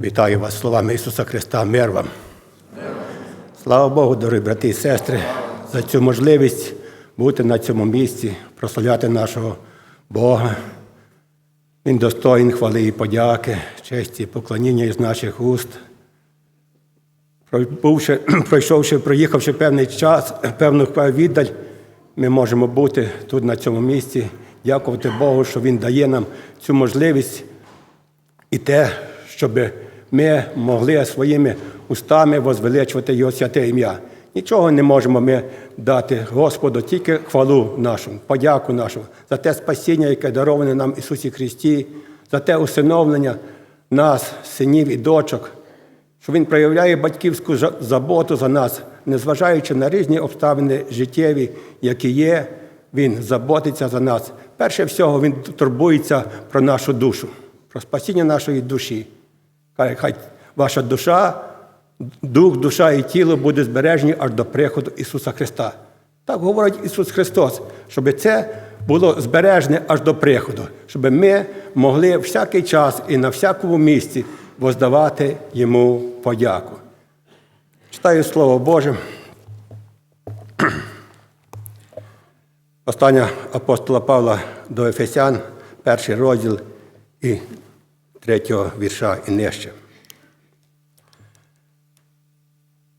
Вітаю вас словами Ісуса Христа, мир вам. Слава Богу, дорогі брати і сестри, за цю можливість бути на цьому місці, прославляти нашого Бога. Він достоїн хвали і подяки, честі, і поклоніння із наших уст. Пройбувши, пройшовши, проїхавши певний час, певну віддаль, ми можемо бути тут на цьому місці, дякувати Богу, що Він дає нам цю можливість і те, щоб ми могли своїми устами возвеличувати Його святе ім'я. Нічого не можемо ми дати Господу, тільки хвалу нашу, подяку нашу за те спасіння, яке дароване нам Ісусі Христі, за те усиновлення нас, синів і дочок, що Він проявляє батьківську заботу за нас, незважаючи на різні обставини життєві, які є, Він заботиться за нас. Перше всього, Він турбується про нашу душу, про спасіння нашої душі. Хай, хай ваша душа, дух, душа і тіло буде збережені аж до приходу Ісуса Христа. Так говорить Ісус Христос, щоб це було збережене аж до приходу, щоб ми могли всякий час і на всякому місці воздавати Йому подяку. Читаю Слово Боже. Остання апостола Павла до Ефесян, перший розділ і третього вірша і нижче.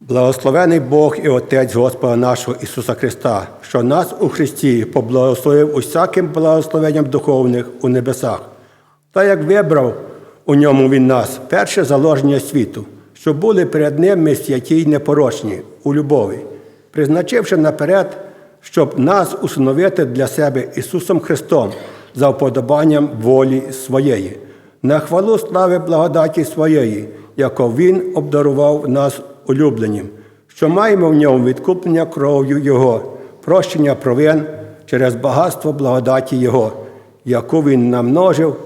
Благословений Бог і Отець Господа нашого Ісуса Христа, що нас у Христі поблагословив усяким благословенням духовних у небесах, та як вибрав у ньому Він нас перше заложення світу, що були перед Ним ми святі й непорочні у любові, призначивши наперед, щоб нас усиновити для себе Ісусом Христом за вподобанням волі своєї, на хвалу слави благодаті своєї, яко Він обдарував нас улюбленням, що маємо в ньому відкуплення кров'ю Його, прощення провин через багатство благодаті Його, яку Він намножив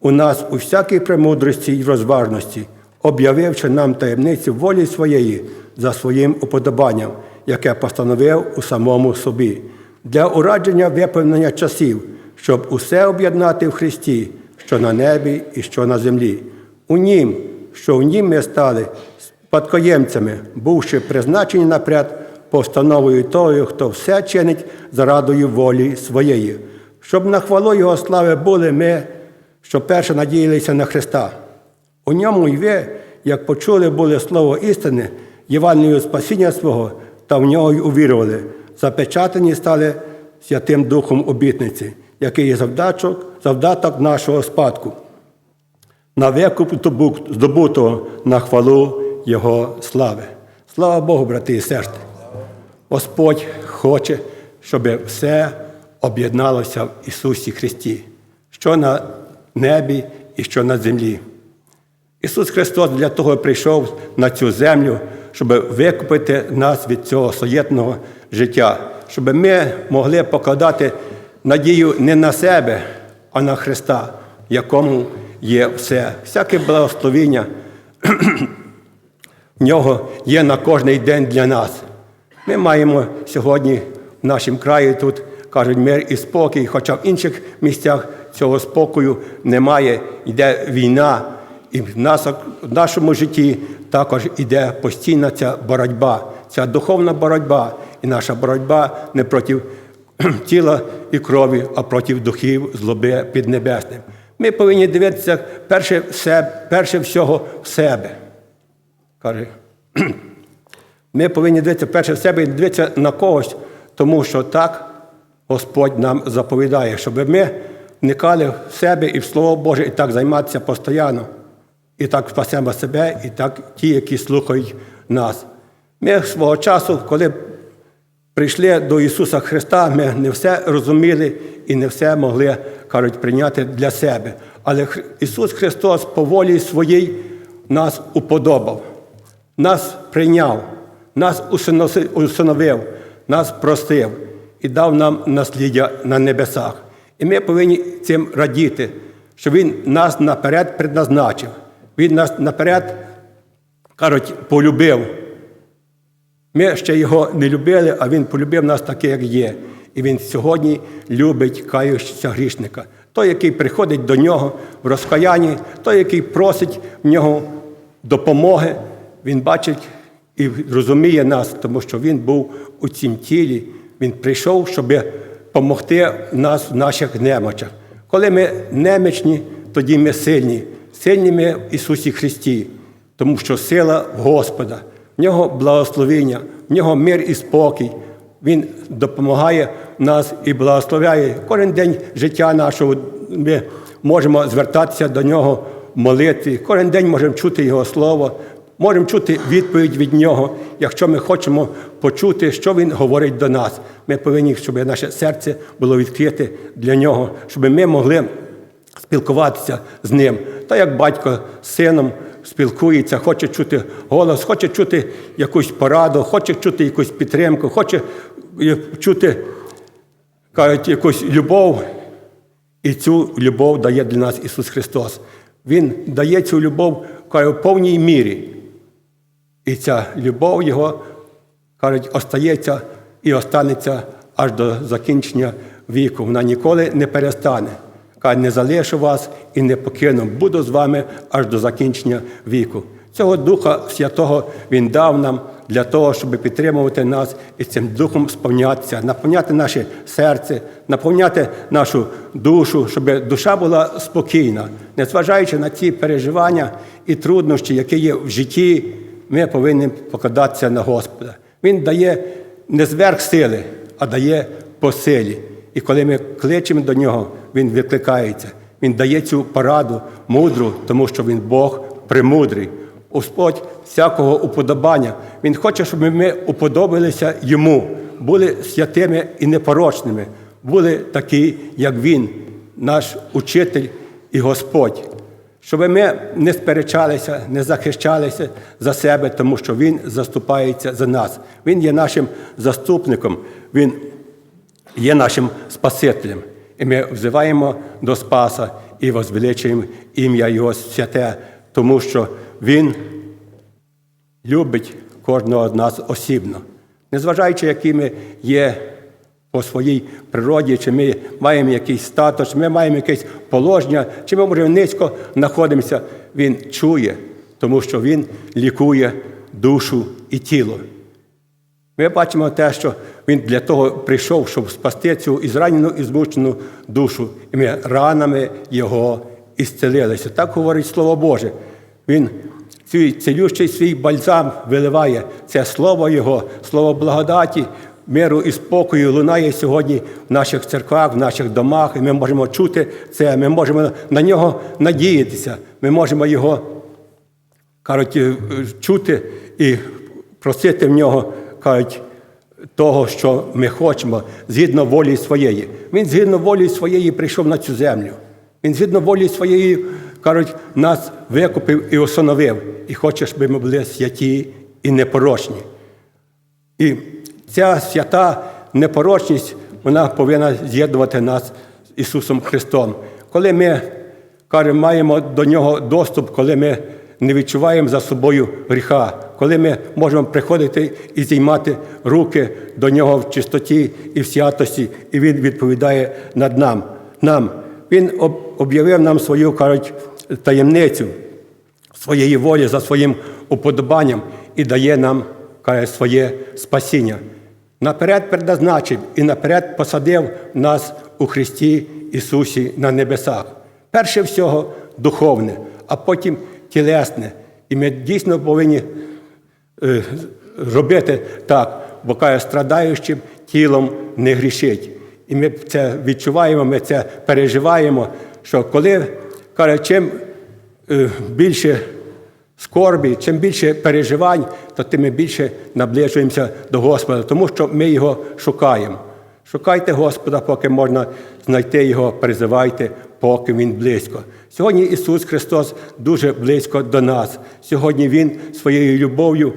у нас у всякій премудрості й розважності, об'явивши нам таємницю волі своєї за своїм уподобанням, яке постановив у самому собі, для урадження виповнення часів, щоб усе об'єднати в Христі, що на небі і що на землі. У Нім, що в Нім ми стали спадкоємцями, бувши призначені наперед постановою того, хто все чинить зарадою волі своєї, щоб на хвалу Його слави були ми, що перше надіялися на Христа. У ньому й ви, як почули були слово істини, Євангелію спасіння свого, та в нього й увірували, запечатані стали Святим Духом обітниці, який є завдаток, завдаток нашого спадку, на викуп здобутого на хвалу Його слави. Слава Богу, брати і сестри! Господь хоче, щоб все об'єдналося в Ісусі Христі, що на небі і що на землі. Ісус Христос для того прийшов на цю землю, щоб викупити нас від цього суєтного життя, щоб ми могли покладати надію не на себе, а на Христа, якому є все, всяке благословіння в нього є на кожний день для нас. Ми маємо сьогодні в нашому краї тут кажуть мир і спокій, хоча в інших місцях цього спокою немає, йде війна, і в, нас, в нашому житті також йде постійна ця боротьба, ця духовна боротьба. І наша боротьба не проти тіла і крові, а проти духів злоби піднебесним. Ми повинні дивитися перше, в себе, перше всього в себе. Каже, ми повинні дивитися перше в себе і дивитися на когось, тому що так Господь нам заповідає, щоб ми вникали в себе і в Слово Боже, і так займатися постійно. І так спасемо себе, і так ті, які слухають нас. Ми свого часу, коли прийшли до Ісуса Христа, ми не все розуміли і не все могли, кажуть, прийняти для себе. Але Ісус Христос по волі своїй нас уподобав, нас прийняв, нас усиновив, нас простив і дав нам насліддя на небесах. І ми повинні цим радіти, що Він нас наперед предназначив. Він нас наперед, кажуть, полюбив. Ми ще його не любили, а він полюбив нас таке, як є. І він сьогодні любить каючого грішника. Той, який приходить до нього в розкаянні, той, який просить в нього допомоги, Він бачить і розуміє нас, тому що Він був у цім тілі. Він прийшов, щоб допомогти нас в наших немочах. Коли ми немічні, тоді ми сильні. Сильні ми в Ісусі Христі, тому що сила в Господа, в нього благословіння, в нього мир і спокій. Він допомагає нас і благословляє. Кожен день життя нашого ми можемо звертатися до нього в молитві. Кожен день можемо чути Його Слово, можемо чути відповідь від Нього, якщо ми хочемо почути, що Він говорить до нас. Ми повинні, щоб наше серце було відкрите для нього, щоб ми могли спілкуватися з ним. Та як батько з сином спілкується, хоче чути голос, хоче чути якусь пораду, хоче чути якусь підтримку, хоче е, чути кажуть, якусь любов. І цю любов дає для нас Ісус Христос. Він дає цю любов каже, в повній мірі. І ця любов Його, кажуть, остається і останеться аж до закінчення віку. Вона ніколи не перестане. Каже, не залишу вас і не покину. Буду з вами аж до закінчення віку. Цього Духа Святого Він дав нам для того, щоб підтримувати нас і цим духом сповнятися, наповняти наше серце, наповняти нашу душу, щоб душа була спокійна, незважаючи на ті переживання і труднощі, які є в житті, ми повинні покладатися на Господа. Він дає не зверх сили, а дає по силі. І коли ми кличемо до нього, він викликається. Він дає цю пораду мудру, тому що він Бог премудрий. Господь всякого уподобання. Він хоче, щоб ми уподобалися йому, були святими і непорочними, були такі, як Він, наш учитель і Господь. Щоб ми не сперечалися, не захищалися за себе, тому що Він заступається за нас. Він є нашим заступником, Він є нашим Спасителем. І ми взиваємо до Спаса і возвеличуємо ім'я Його святе, тому що Він любить кожного з нас осібно. Незважаючи, які ми є по своїй природі, чи ми маємо якийсь статус, чи ми маємо якесь положення, чи ми, може, низько знаходимося, Він чує, тому що Він лікує душу і тіло. Ми бачимо те, що він для того прийшов, щоб спасти цю ізранену і змучену душу. І ми ранами його ісцелилися. Так говорить Слово Боже. Він цей цілющий свій бальзам виливає. Це слово Його, слово благодаті, миру і спокою лунає сьогодні в наших церквах, в наших домах. І ми можемо чути це, ми можемо на нього надіятися, ми можемо його кажуть, е, чути і просити в нього, кажуть, того, що ми хочемо, згідно волі своєї. Він згідно волі своєї прийшов на цю землю. Він згідно волі своєї, кажуть, нас викупив і усиновив. І хоче, щоб ми були святі і непорочні. І ця свята непорочність, вона повинна з'єднувати нас з Ісусом Христом. Коли ми кажемо, маємо до Нього доступ, коли ми не відчуваємо за собою гріха, коли ми можемо приходити і зіймати руки до Нього в чистоті і в святості, і Він відповідає над нам. нам. Він об'явив нам свою кажуть, таємницю своєї волі за своїм уподобанням і дає нам каже, своє спасіння. Наперед предназначив і наперед посадив нас у Христі Ісусі на небесах. Перше всього духовне, а потім тілесне. І ми дійсно повинні е, робити так, бо каже, страдаючим тілом не грішить. І ми це відчуваємо, ми це переживаємо, що коли каже, чим е, більше скорбі, чим більше переживань, то тим ми більше наближуємося до Господа, тому що ми його шукаємо. Шукайте Господа, поки можна знайти Його, призивайте, поки Він близько. Сьогодні Ісус Христос дуже близько до нас. Сьогодні Він своєю любов'ю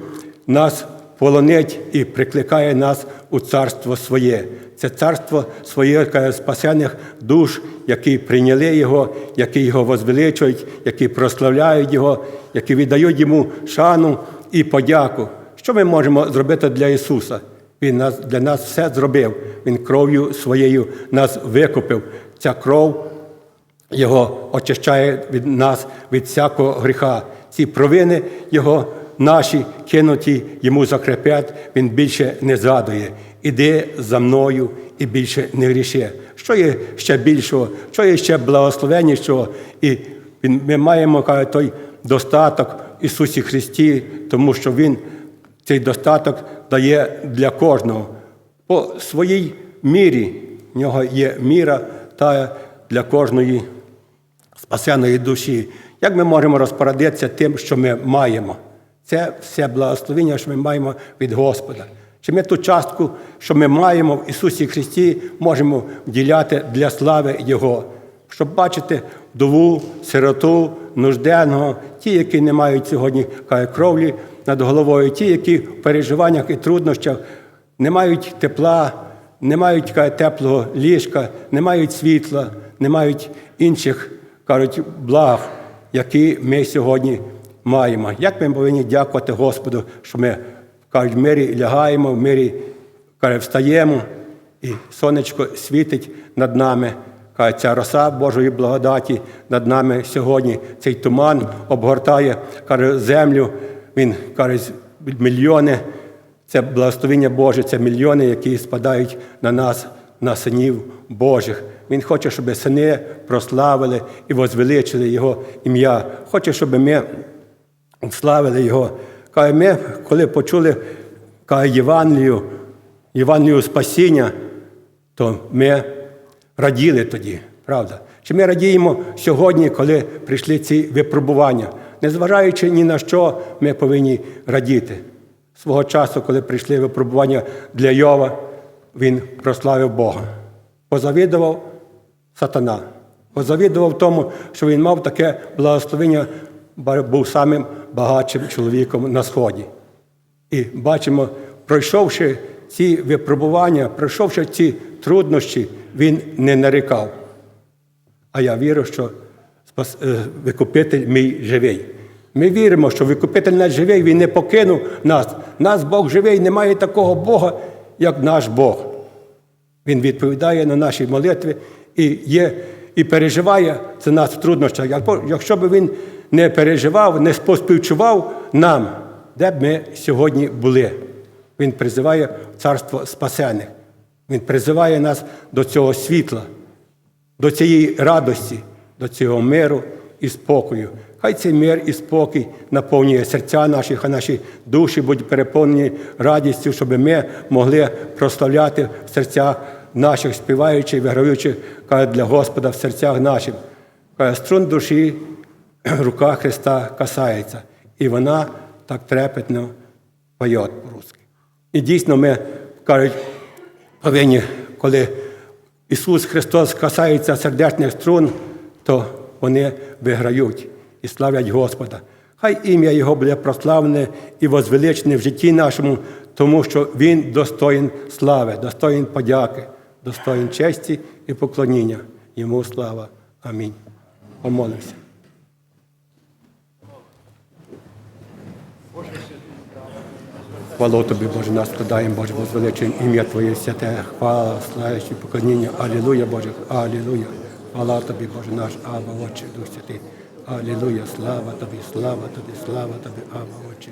нас полонить і прикликає нас у царство своє. Це царство своє спасених душ, які прийняли Його, які його возвеличують, які прославляють Його, які віддають йому шану і подяку. Що ми можемо зробити для Ісуса? Він нас, для нас все зробив. Він кров'ю своєю нас викупив. Ця кров його очищає від нас від всякого гріха. ці провини його наші кинуті йому закрепять, він більше не згадує. Іди за мною і більше не гріши. Що є ще більшого, що є ще благословеннішого? І він- ми маємо каже, той достаток Ісусі Христі, тому що Він цей достаток дає для кожного. По своїй мірі в нього є міра та для кожної спасеної душі. Як ми можемо розпорядитися тим, що ми маємо? Це все благословення, що ми маємо від Господа. Чи ми ту частку, що ми маємо в Ісусі Христі, можемо вділяти для слави Його, щоб бачити вдову, сироту, нужденного, ті, які не мають сьогодні кровлі над головою, ті, які в переживаннях і труднощах не мають тепла, не мають теплого ліжка, не мають світла, не мають інших кажуть, благ, які ми сьогодні маємо. Як ми повинні дякувати Господу, що ми кажуть, в мирі лягаємо, в мирі каже, встаємо, і сонечко світить над нами. Каже, ця роса Божої благодаті над нами сьогодні. Цей туман обгортає каже, землю. Він каже, мільйони. Це благословення Боже, це мільйони, які спадають на нас, на синів Божих. Він хоче, щоб сини прославили і возвеличили Його ім'я. Хоче, щоб ми славили Його. Каже, ми, коли почули каже, Євангелію, Євангелію спасіння, то ми раділи тоді, правда? Чи ми радіємо сьогодні, коли прийшли ці випробування? Незважаючи ні на що, ми повинні радіти. Свого часу, коли прийшли випробування для Йова, він прославив Бога. Позавідував сатана. Позавідував тому, що він мав таке благословення, був самим багатшим чоловіком на сході. І бачимо, пройшовши ці випробування, пройшовши ці труднощі, він не нарікав. А я вірю, що е, викупитель мій живий. Ми віримо, що викупитель наш живий, він не покинув нас. Нас Бог живий, немає такого Бога, як наш Бог. Він відповідає на наші молитви і є, і переживає за нас в труднощах. Якщо б він не переживав, не поспівчував нам, де б ми сьогодні були. Він призиває царство спасених. Він призиває нас до цього світла, до цієї радості, до цього миру і спокою. Хай цей мир і спокій наповнює серця наші, хай наші душі будуть переповнені радістю, щоб ми могли прославляти в серцях наших, співаючи, виграючи каже, для Господа в серцях наших. Каже, струн душі рука Христа касається, і вона так трепетно поє по-русски. І дійсно ми кажуть, повинні, коли Ісус Христос касається сердечних струн, то вони виграють і славлять Господа. Хай ім'я Його буде прославлене і возвеличене в житті нашому, тому що Він достоїн слави, достоїн подяки, достоїн честі і поклоніння. Йому слава. Амінь. Помолимося. Хвалу тобі, Боже, нас складаємо, Боже, возвеличуємо ім'я Твоє святе, хвала, славищі, поклоніння. Алілуя, Боже, Алілуя. Хвала тобі, Боже наш, Аба, Отче, Дух Святий. Алілуя, слава тобі, слава тобі, слава тобі, Аба, Отче.